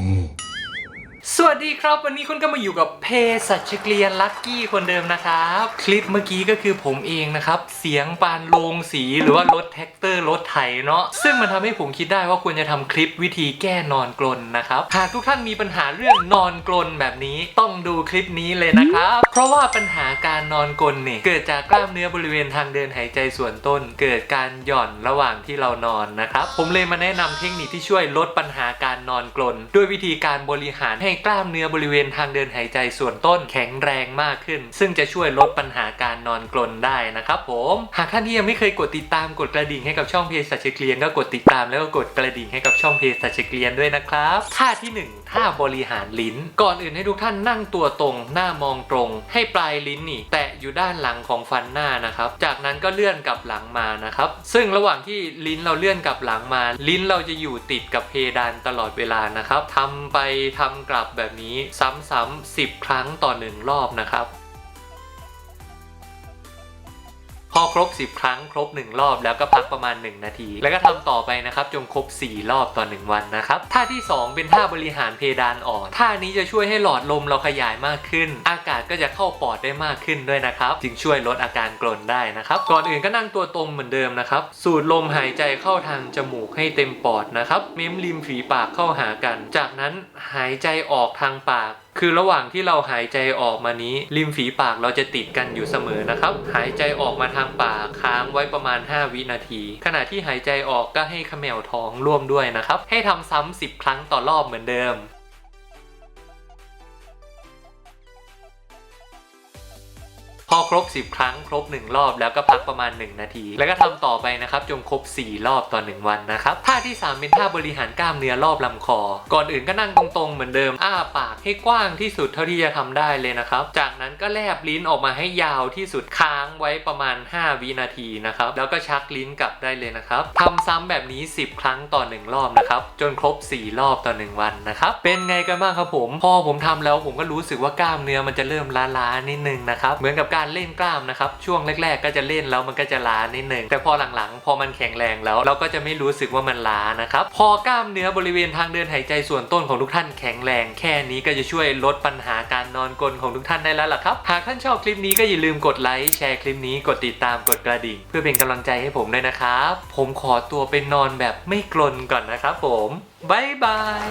Mm. สวัสดีครับวันนี้คุณก็มาอยู่กับเพสัชเกลียนลักกี้คนเดิมนะครับ คลิปเมื่อกี้ก็คือผมเองนะครับ เสียงปานโลงสีหรือว่ารถแท็กเตอร์รถไถเนาะซึ่งมันทำให้ผมคิดได้ว่าควรจะทำคลิปวิธีแก้นอนกลนนะครับหากทุกท่านมีปัญหาเรื่องนอนกลนแบบนี้ต้องดูคลิปนี้เลยนะครับ เพราะว่าปัญหาการนอนกลนเนี่ยเกิดจากกล้ามเนื้อบริเวณทางเดินหายใจส่วนต้น เกิดการหย่อนระหว่างที่เรานอนนะครับผมเลยมาแนะนำเทคนิคที่ช่วยลดปัญหาการนอนกลน ด้วยวิธีการบริหารให้กล้ามเนื้อบริเวณทางเดินหายใจส่วนต้นแข็งแรงมากขึ้น ซึ่งจะช่วยลดปัญหาการนอนกลนได้นะครับผม หากท่านที่ยังไม่เคยกดติดตามกดกระดิ่งให้กับช่องเพจสัชเกลียนก็กดติดตามแล้วก็กดกระดิ่งให้กับช่องเพจสัชเกลียนด้วยนะครับท่าที่หนึ่งท่าบริหารลิ้น ก่อนอื่นให้ทุกท่านนั่งตัวตรง หน้ามองตรง ให้ปลายลิ้นนี่ แตะอยู่ด้านหลังของฟันหน้านะครับ จากนั้นก็เลื่อนกลับหลังมานะครับ ซึ่งระหว่างที่ลิ้นเราเลื่อนกลับหลังมา ลิ้นเราจะอยู่ติดกับเพดานตลอดเวลานะครับทำไปทำกลับแบบนี้ซ้ำๆ10 ครั้งต่อหนึ่งรอบนะครับ อครบ 10 ครั้งครบ 1 รอบแล้วก็พักประมาณ 1 นาที แล้วก็ทำต่อไปนะครับจนครบ 4 รอบต่อ 1 วันนะครับท่าที่ 2 เป็นท่าบริหารเพดานออกท่านี้จะช่วยให้หลอดลมเราขยายมากขึ้น อากาศก็จะเข้าปอดได้มากขึ้นด้วยนะครับจึงช่วยลดอาการกรนได้นะครับก่อนอื่นก็นั่งตัวตรงเหมือนเดิมนะครับสูดลมหายใจเข้าทางจมูกให้เต็มปอดนะครับเม้มริมฝีปากเข้าหากัน จากนั้นหายใจออกทางปากคือระหว่างที่เราหายใจออกมานี้ ริมฝีปากเราจะติดกันอยู่เสมอนะครับ หายใจออกมาทางปากค้างไว้ประมาณ 5 วินาที ขณะที่หายใจออกก็ให้ขมวท้องร่วมด้วยนะครับ ให้ทำซ้ำ10 ครั้งต่อรอบเหมือนเดิม ครบ 10 ครั้งครบ 1 รอบ แล้วก็พักประมาณ 1 นาที แล้วก็ทำต่อไปนะครับจนครบ 4 รอบต่อ 1 วันนะครับท่าที่ 3 เป็นท่าบริหารกล้ามเนื้อรอบลำคอ ก่อนอื่นก็นั่งตรงๆ เหมือนเดิมอ้าปากให้กว้างที่สุดเท่าที่จะทำได้เลยนะครับ จากนั้นก็แลบลิ้นออกมาให้ยาวที่สุดค้างไว้ประมาณ 5 วินาทีนะครับแล้วก็ชักลิ้นกลับได้เลยนะครับทำซ้ำแบบนี้ 10 ครั้งต่อ 1 รอบนะครับจนครบ 4 รอบต่อ 1 วันนะครับเป็นไงกันบ้างครับผม พอผมทำแล้วผมก็รู้สึกว่ากล้ามเนื้อมันจะเริ่มล้าๆนิดนึงนะครับเหมือนกับการเล่นกล้ามนะครับ ช่วงแรก ๆ ก็จะเล่นแล้วมันก็จะล้านิดหนึ่งแต่พอหลังๆ พอมันแข็งแรงแล้ว เราก็จะไม่รู้สึกว่ามันล้านะครับ พอกล้ามเนื้อบริเวณทางเดินหายใจส่วนต้นของทุกท่านแข็งแรง แค่นี้ก็จะช่วยลดปัญหาการนอนกลนของทุกท่านได้แล้วล่ะครับ หากท่านชอบคลิปนี้ก็อย่าลืมกดไลค์แชร์คลิปนี้กดติดตามกดกระดิ่งเพื่อเป็นกำลังใจให้ผมด้วยนะครับ ผมขอตัวไปนอนแบบไม่กลนก่อนนะครับผมบายบาย